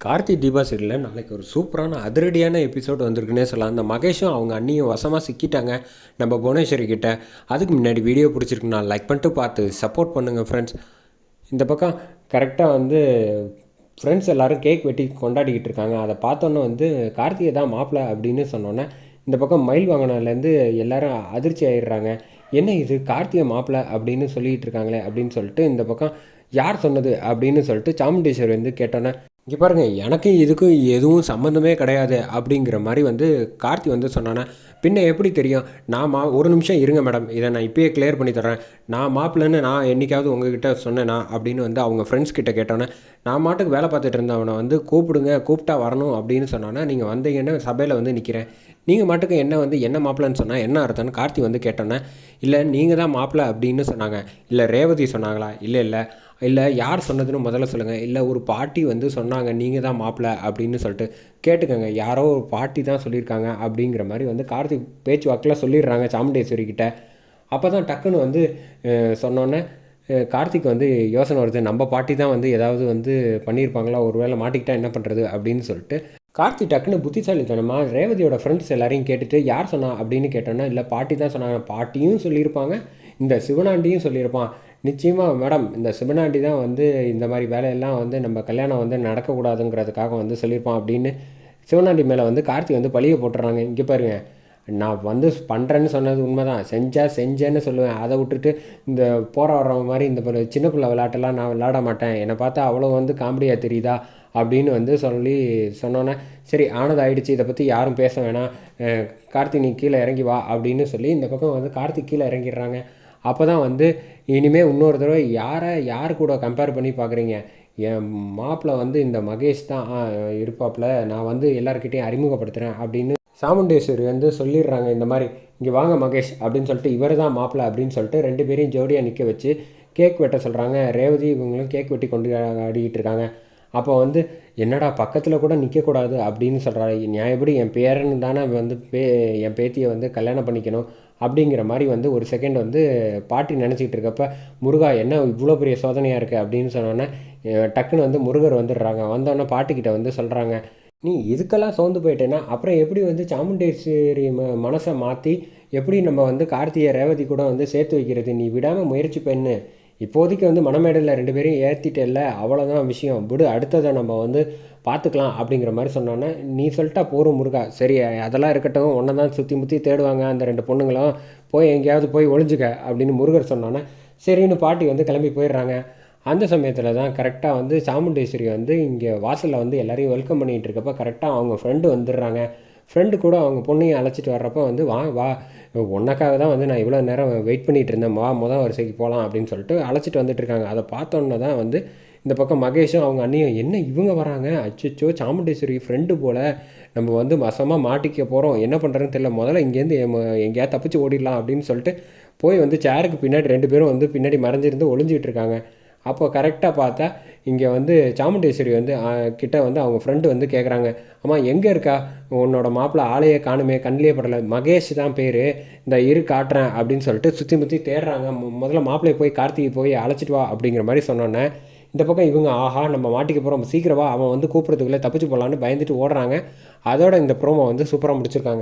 கார்த்தி தீபா சீரியலில் நாளைக்கு ஒரு சூப்பரான அதிரடியான எபிசோட் வந்திருக்குன்னே சொல்லலாம். அந்த மகேஷும் அவங்க அண்ணியும் வசமாக சிக்கிட்டாங்க நம்ம புவனேஸ்வரி கிட்ட. அதுக்கு முன்னாடி வீடியோ பிடிச்சிருக்குன்னா லைக் பண்ணிட்டு பார்த்து சப்போர்ட் பண்ணுங்கள் ஃப்ரெண்ட்ஸ் இந்த பக்கம் கரெக்டாக வந்து ஃப்ரெண்ட்ஸ் எல்லோரும் கேக் வெட்டி கொண்டாடிக்கிட்டு இருக்காங்க. அதை பார்த்தோன்னே வந்து கார்த்திகை தான் மாப்பிள்ள அப்படின்னு சொன்னோன்னே இந்த பக்கம் மயில் வாங்கினதுலேருந்து எல்லாரும் அதிர்ச்சி ஆயிடுறாங்க. என்ன இது? கார்த்திகை மாப்பிள்ள அப்படின்னு சொல்லிகிட்டு இருக்காங்களே அப்படின்னு சொல்லிட்டு இந்த பக்கம் யார் சொன்னது அப்படின்னு சொல்லிட்டு சாமுண்டீஸ்வரி வந்து கேட்டோன்னே இங்கே பாருங்கள் எனக்கு இதுக்கும் எதுவும் சம்மந்தமே கிடையாது அப்படிங்கிற மாதிரி வந்து கார்த்தி வந்து சொன்னானே பின்ன எப்படி தெரியும்? நான் மா ஒரு நிமிஷம் இருங்க மேடம். இதை நான் இப்போயே கிளியர் பண்ணி தரேன் நான் மாப்பிள்ளன்னு நான் என்றைக்காவது உங்ககிட்ட சொன்னேனா? அப்படின்னு வந்து அவங்க ஃப்ரெண்ட்ஸ் கிட்ட கேட்டோன்னே நான் மாட்டுக்கு வேலை பார்த்துட்டு இருந்தவனை வந்து கூப்பிடுங்க கூப்பிட்டா வரணும் அப்படின்னு சொன்னோன்னா நீங்கள் வந்தீங்கன்னு சபையில் வந்து நிற்கிறேன் நீங்கள் மாட்டுக்கு என்ன வந்து என்ன மாப்பிள்ளன்னு சொன்னால் என்ன அர்த்தம்னு கார்த்தி வந்து கேட்டோன்னே இல்லை நீங்கள் தான் மாப்பிள்ளை அப்படின்னு சொன்னாங்க. இல்லை ரேவதி சொன்னாங்களா? இல்லை இல்லை. இல்லை யார் சொன்னதுன்னு முதல்ல சொல்லுங்கள் இல்லை ஒரு பாட்டி வந்து சொன்னாங்க நீங்கள் தான் மாப்பிள்ளை அப்படின்னு சொல்லிட்டு கேட்டுக்கோங்க. யாரோ ஒரு பாட்டி தான் சொல்லியிருக்காங்க அப்படிங்கிற மாதிரி வந்து கார்த்திக் பேச்சுவாக்கில் சொல்லிடுறாங்க சாமுண்டேஸ்வரி கிட்ட. அப்போ தான் டக்குன்னு வந்து சொன்னோன்னே கார்த்திக் வந்து யோசனை வருது. நம்ம பாட்டி தான் வந்து ஏதாவது வந்து பண்ணியிருப்பாங்களா? ஒரு வேளை மாட்டிக்கிட்டா என்ன பண்ணுறது? அப்படின்னு சொல்லிட்டு கார்த்தி டக்குன்னு புத்திசாலித்தனமாக ரேவதியோட ஃப்ரெண்ட்ஸ் எல்லாரையும் கேட்டுட்டு யார் சொன்னா? அப்படின்னு கேட்டோன்னா இல்லை பாட்டி தான் சொன்னாங்க. பாட்டியும் சொல்லியிருப்பாங்க. இந்த சிவனாண்டியும் சொல்லியிருப்பான். நிச்சயமாக மேடம் இந்த சிவனாண்டி தான் வந்து இந்த மாதிரி வேலையெல்லாம் வந்து நம்ம கல்யாணம் வந்து நடக்கக்கூடாதுங்கிறதுக்காக வந்து சொல்லியிருப்பான் அப்படின்னு சிவனாண்டி மேலே வந்து கார்த்தி வந்து பழிய போட்டுறாங்க. இங்கே பாருங்க. நான் வந்து பண்ணுறேன்னு சொன்னது உண்மை தான் செஞ்சால் செஞ்சேன்னு சொல்லுவேன். அதை விட்டுட்டு இந்த போகிற வர்றவங்க மாதிரி இந்த சின்ன பிள்ளை விளையாட்டெல்லாம் நான் விளையாட மாட்டேன். என்னை பார்த்தா அவ்வளோ வந்து காமெடியாக தெரியுதா அப்படின்னு வந்து சொல்லி சொன்னோன்னே சரி ஆனது ஆயிடுச்சு. இதை பற்றி யாரும் பேச வேணாம். கார்த்தி நீ கீழே இறங்கி வா அப்படின்னு சொல்லி இந்த பக்கம் வந்து கார்த்திக் கீழே இறங்கிடுறாங்க. அப்போ தான் வந்து இனிமேல் இன்னொரு தடவை யாரை யார் கூட கம்பேர் பண்ணி பார்க்குறீங்க என் மாப்பிள்ள வந்து இந்த மகேஷ் தான் இருப்பாப்பில் நான் வந்து எல்லாருக்கிட்டையும் அறிமுகப்படுத்துகிறேன் அப்படின்னு சாமுண்டேஸ்வரி வந்து சொல்லிடுறாங்க இந்த மாதிரி. இங்கே வாங்க மகேஷ் அப்படின்னு சொல்லிட்டு இவர் தான் மாப்பிள்ள அப்படின்னு சொல்லிட்டு ரெண்டு பேரையும் ஜோடியாக நிற்க வச்சு கேக் வெட்ட சொல்கிறாங்க ரேவதி இவங்களும் கேக் வெட்டி கொண்டு ஆடிக்கிட்டு இருக்காங்க. அப்போ வந்து என்னடா பக்கத்தில் கூட நிற்கக்கூடாது அப்படின்னு சொல்கிறாரு எப்படி என் பேரன் தானே வந்து பே என் பேத்தியை வந்து கல்யாணம் பண்ணிக்கணும்? அப்படிங்கிற மாதிரி வந்து ஒரு செகண்ட் வந்து பாட்டி நினச்சிக்கிட்டு இருக்கப்ப முருகா என்ன இவ்வளோ பெரிய சோதனையாக இருக்குது அப்படின்னு சொன்னோன்னே டக்குன்னு வந்து முருகர் வந்துடுறாங்க. வந்தோடனே பாட்டிக்கிட்ட வந்து சொல்கிறாங்க நீ இதுக்கெல்லாம் சோர்ந்து போயிட்டேன்னா அப்புறம் எப்படி வந்து சாமுண்டேஸ்வரி ம மனசை மாற்றி எப்படி நம்ம வந்து கார்த்திகை ரேவதி கூட வந்து சேர்த்து வைக்கிறது? நீ விடாமல் முயற்சி பண்ணு. இப்போதைக்கு வந்து மணமேடையில் ரெண்டு பேரையும் ஏற்றிட்டே அவ்வளோதான் விஷயம். விடு அடுத்ததை நம்ம வந்து பார்த்துக்கலாம் அப்படிங்கிற மாதிரி சொன்னோன்னே நீ சொல்லிட்டா போகும் முருகா. சரி அதெல்லாம் இருக்கட்டும் ஒன்றை தான் சுற்றி முற்றி தேடுவாங்க அந்த ரெண்டு பொண்ணுங்களும். போய் எங்கேயாவது போய் ஒழிஞ்சுக்க அப்படின்னு முருகர் சொன்னோன்னே சரின்னு பாட்டி வந்து கிளம்பி போயிடுறாங்க. அந்த சமயத்தில் தான் கரெக்டாக வந்து சாமுண்டேஸ்வரி வந்து இங்கே வாசலில் வந்து எல்லோரையும் வெல்கம் பண்ணிகிட்டு இருக்கப்போ கரெக்டாக அவங்க ஃப்ரெண்டு வந்துடுறாங்க. ஃப்ரெண்டு கூட அவங்க பொண்ணையும் அழைச்சிட்டு வர்றப்போ வந்து வா வா உனக்காக தான் வந்து நான் இவ்வளோ நேரம் வெயிட் பண்ணிகிட்டு இருந்தேன். வா மொதல் வரிசைக்கு போகலாம் அப்படின்னு சொல்லிட்டு அழைச்சிட்டு வந்துட்டுருக்காங்க அதை பார்த்தோன்னே தான் வந்து இந்த பக்கம் மகேஷும் அவங்க அண்ணியும் என்ன இவங்க வராங்க? அச்சோ சாமுண்டேஸ்வரி ஃப்ரெண்டு போல். நம்ம வந்து மசமாக மாட்டிக்க போகிறோம் என்ன பண்ணுறதுன்னு தெரியல. முதல்ல இங்கேருந்து எங்கேயாவது தப்பிச்சு ஓடிடலாம் அப்படின்னு சொல்லிட்டு போய் வந்து சேருக்கு பின்னாடி ரெண்டு பேரும் வந்து பின்னாடி மறைஞ்சிருந்து ஒளிஞ்சிக்கிட்டு இருக்காங்க. அப்போ கரெக்டாக பார்த்தா இங்கே வந்து சாமுண்டேஸ்வரி வந்து கிட்ட வந்து அவங்க ஃப்ரெண்டு வந்து கேட்குறாங்க அம்மா எங்கே இருக்கா? உன்னோட மாப்பிள்ளை ஆளையே காணுமே கண்ணிலே படலை. மகேஷ் தான் பேர். இந்த இரு காட்டுறேன் அப்படின்னு சொல்லிட்டு சுற்றி முற்றி தேடுறாங்க. முதல்ல மாப்பிள்ளையை போய் கார்த்திகை போய் அழைச்சிட்டு வா அப்படிங்கிற மாதிரி சொன்னோன்னே இந்த பக்கம் இவங்க ஆஹா நம்ம மாட்டிக்க போகிறோம் சீக்கிரமாக அவன் வந்து கூப்பிட்றதுக்குள்ளே தப்பிச்சு போகலான்னு பயந்துட்டு ஓடுறாங்க. அதோட இந்த ப்ரோமோ வந்து சூப்பராக முடிச்சிருக்காங்க.